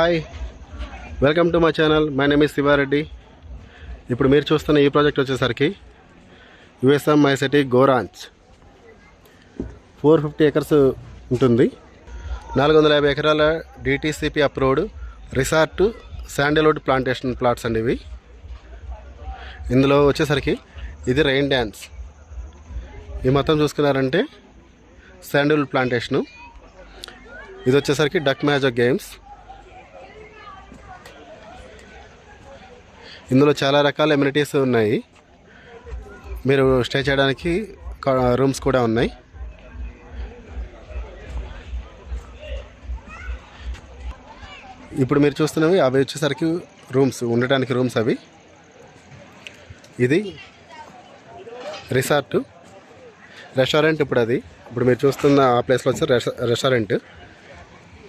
Hi welcome to my channel my name is Shiva Reddy ఇప్పుడు మీరు చూస్తున్న ఈ ప్రాజెక్ట్ వచ్చేసరికి యుఎస్ఎం మై సిటీ గోరాంచ్ ఫోర్ ఫిఫ్టీ ఎకర్స్ ఉంటుంది. నాలుగు వందల యాభై ఎకరాల DTCP approved resort sandalwood plantation plots అండి ఇవి. ఇందులో వచ్చేసరికి ఇది రెయిన్ డ్యాన్స్ ఈ మొత్తం చూసుకున్నారంటే శాండల్వుడ్ ప్లాంటేషను ఇది వచ్చేసరికి డక్ మ్యాజిక్ గేమ్స్ ఇందులో చాలా రకాల ఎమ్యూనిటీస్ ఉన్నాయి. మీరు స్టే చేయడానికి రూమ్స్ కూడా ఉన్నాయి. ఇప్పుడు మీరు చూస్తున్నవి అవి వచ్చేసరికి రూమ్స్ ఉండటానికి రూమ్స్ అవి. ఇది రిసార్ట్ రెస్టారెంట్ ఇప్పుడు అది. ఇప్పుడు మీరు చూస్తున్న ఆ ప్లేస్లో వచ్చి రెస్టారెంట్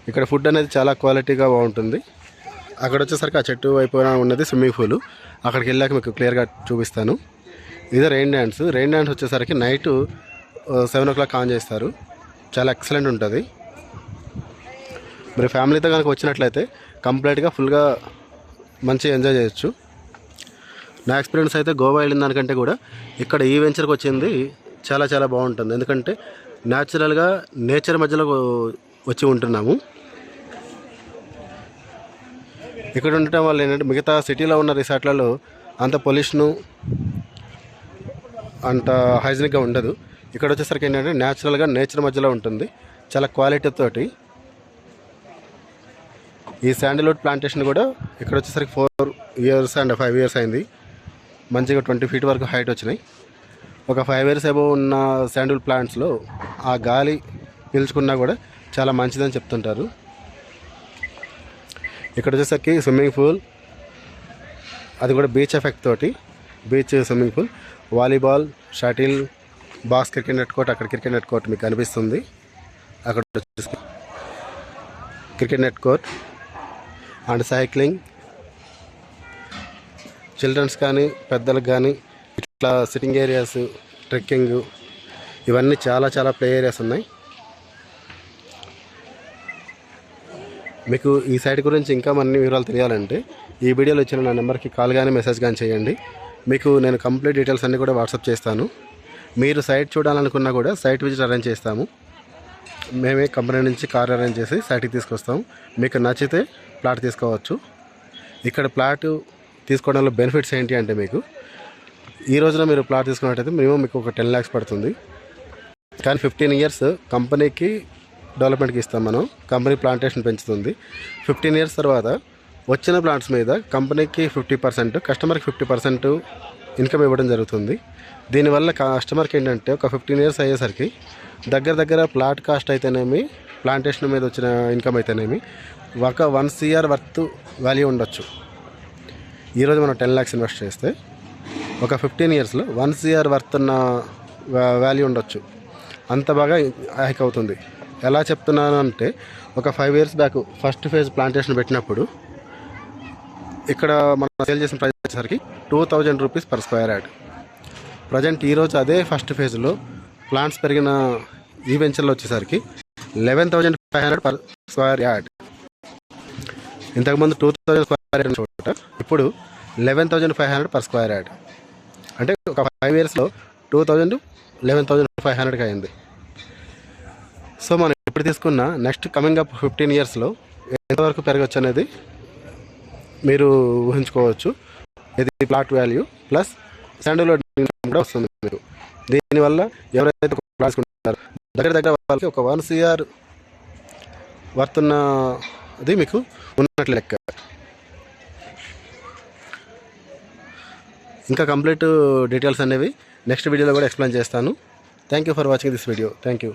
ఇక్కడ ఫుడ్ అనేది చాలా క్వాలిటీగా బాగుంటుంది. అక్కడ వచ్చేసరికి ఆ చెట్టు వైపున ఉన్నది? Swimming pool. అక్కడికి వెళ్ళాక మీకు క్లియర్గా చూపిస్తాను. ఇది రెయిన్ డ్యాన్స్ రెయిన్ డ్యాన్స్ వచ్చేసరికి night seven o'clock on చేస్తారు. చాలా ఎక్సలెంట్ ఉంటుంది. మీరు ఫ్యామిలీతో కనుక వచ్చినట్లయితే కంప్లీట్గా ఫుల్గా మంచిగా ఎంజాయ్ చేయొచ్చు. నా ఎక్స్పీరియన్స్ అయితే గోవా వెళ్ళిన దానికంటే కూడా ఇక్కడ ఈ వెంచర్కి వచ్చింది చాలా చాలా బాగుంటుంది. ఎందుకంటే న్యాచురల్గా నేచర్ మధ్యలో వచ్చి ఉంటున్నాము. ఇక్కడ ఉండటం వల్ల ఏంటంటే మిగతా సిటీలో ఉన్న రిసార్ట్లలో అంత పొల్యూషను అంత హైజీనిక్గా ఉండదు. ఇక్కడ వచ్చేసరికి ఏంటంటే న్యాచురల్గా నేచర్ మధ్యలో ఉంటుంది. చాలా క్వాలిటీతో ఈ శాండిల్వుడ్ ప్లాంటేషన్ కూడా ఇక్కడ వచ్చేసరికి four years and five years అయింది. మంచిగా ట్వంటీ ఫీట్ వరకు హైట్ వచ్చినాయి. ఒక ఫైవ్ ఇయర్స్ ఏబో ఉన్న శాండిల్ ప్లాంట్స్లో ఆ గాలి పీల్చుకున్నా కూడా చాలా మంచిదని చెప్తుంటారు. ఇక్కడ వచ్చేసరికి స్విమ్మింగ్ పూల్ అది కూడా బీచ్ ఎఫెక్ట్ తోటి beach swimming pool volleyball shuttle box cricket net court అక్కడ క్రికెట్ నెట్ కోర్ట్ మీకు కనిపిస్తుంది. అక్కడ వచ్చేసి cricket net court and cycling. Children's కానీ పెద్దలకు కానీ ఇట్లా సిట్టింగ్ ఏరియాస్ ట్రెక్కింగ్ ఇవన్నీ చాలా చాలా ప్లే ఏరియాస్ ఉన్నాయి. మీకు ఈ సైట్ గురించి ఇంకా అన్ని వివరాలు తెలియాలంటే ఈ వీడియోలో ఇచ్చిన నా నెంబర్కి కాల్ కానీ మెసేజ్ కానీ చేయండి. మీకు నేను కంప్లీట్ డీటెయిల్స్ అన్నీ కూడా వాట్సాప్ చేస్తాను. మీరు సైట్ చూడాలనుకున్నా కూడా సైట్ విజిట్ అరేంజ్ చేస్తాము. మేమే కంపెనీ నుంచి కార్ అరేంజ్ చేసి సైట్కి తీసుకొస్తాం. మీకు నచ్చితే ప్లాట్ తీసుకోవచ్చు. ఇక్కడ ప్లాట్ తీసుకోవడంలో బెనిఫిట్స్ ఏంటి అంటే మీకు ఈ రోజున మీరు ప్లాట్ తీసుకున్నట్టయితే మినిమం మీకు ఒక టెన్ ల్యాక్స్ పడుతుంది. కానీ ఫిఫ్టీన్ ఇయర్స్ కంపెనీకి డెవలప్మెంట్కి ఇస్తాం మనం. కంపెనీ ప్లాంటేషన్ పెంచుతుంది. ఫిఫ్టీన్ ఇయర్స్ తర్వాత వచ్చిన ప్లాంట్స్ మీద కంపెనీకి ఫిఫ్టీ పర్సెంట్ కస్టమర్కి ఫిఫ్టీ పర్సెంట్ ఇన్కమ్ ఇవ్వడం జరుగుతుంది. దీనివల్ల కస్టమర్కి ఏంటంటే ఒక ఫిఫ్టీన్ ఇయర్స్ అయ్యేసరికి దగ్గర దగ్గర ప్లాట్ కాస్ట్ అయితేనేమి ప్లాంటేషన్ మీద వచ్చిన ఇన్కమ్ అయితేనేమి ఒక వన్ సిఆర్ వర్త్ వాల్యూ ఉండొచ్చు. ఈరోజు మనం టెన్ ల్యాక్స్ ఇన్వెస్ట్ చేస్తే ఒక ఫిఫ్టీన్ ఇయర్స్లో వన్ సిఆర్ వర్త్ ఉన్న వాల్యూ ఉండొచ్చు. అంత బాగా హైక్ అవుతుంది. ఎలా చెప్తున్నాను అంటే ఒక five years back first phase plantation పెట్టినప్పుడు ఇక్కడ మనం సేల్ చేసిన ప్రైస్ వచ్చేసరికి two thousand rupees per square yard present ఈరోజు అదే ఫస్ట్ ఫేజ్లో ప్లాంట్స్ పెరిగిన ఈ వెంచర్లో వచ్చేసరికి eleven thousand five hundred per square yard ఇంతకుముందు టూ థౌజండ్ స్క్వేర్ యార్డ్ చోట ఇప్పుడు eleven thousand five hundred per square yard అంటే ఒక ఫైవ్ ఇయర్స్లో two thousand eleven thousand five హండ్రెడ్కి అయింది. సో మనం ఇప్పుడు తీసుకున్న నెక్స్ట్ కమింగ్ అప్ ఫిఫ్టీన్ ఇయర్స్లో ఎంతవరకు పెరగచ్చు అనేది మీరు ఊహించుకోవచ్చు. ఇది ప్లాట్ వాల్యూ ప్లస్ శాండల్వుడ్ కూడా వస్తుంది మీరు దీనివల్ల ఎవరైతే ప్లాట్స్ దగ్గర దగ్గర వాళ్ళకి ఒక వన్ సిఆర్ వర్తున్న అది మీకు ఉన్నట్లు లెక్క. ఇంకా కంప్లీట్ డీటెయిల్స్ అనేవి నెక్స్ట్ వీడియోలో కూడా ఎక్స్ప్లెయిన్ చేస్తాను. Thank you for watching this video thank you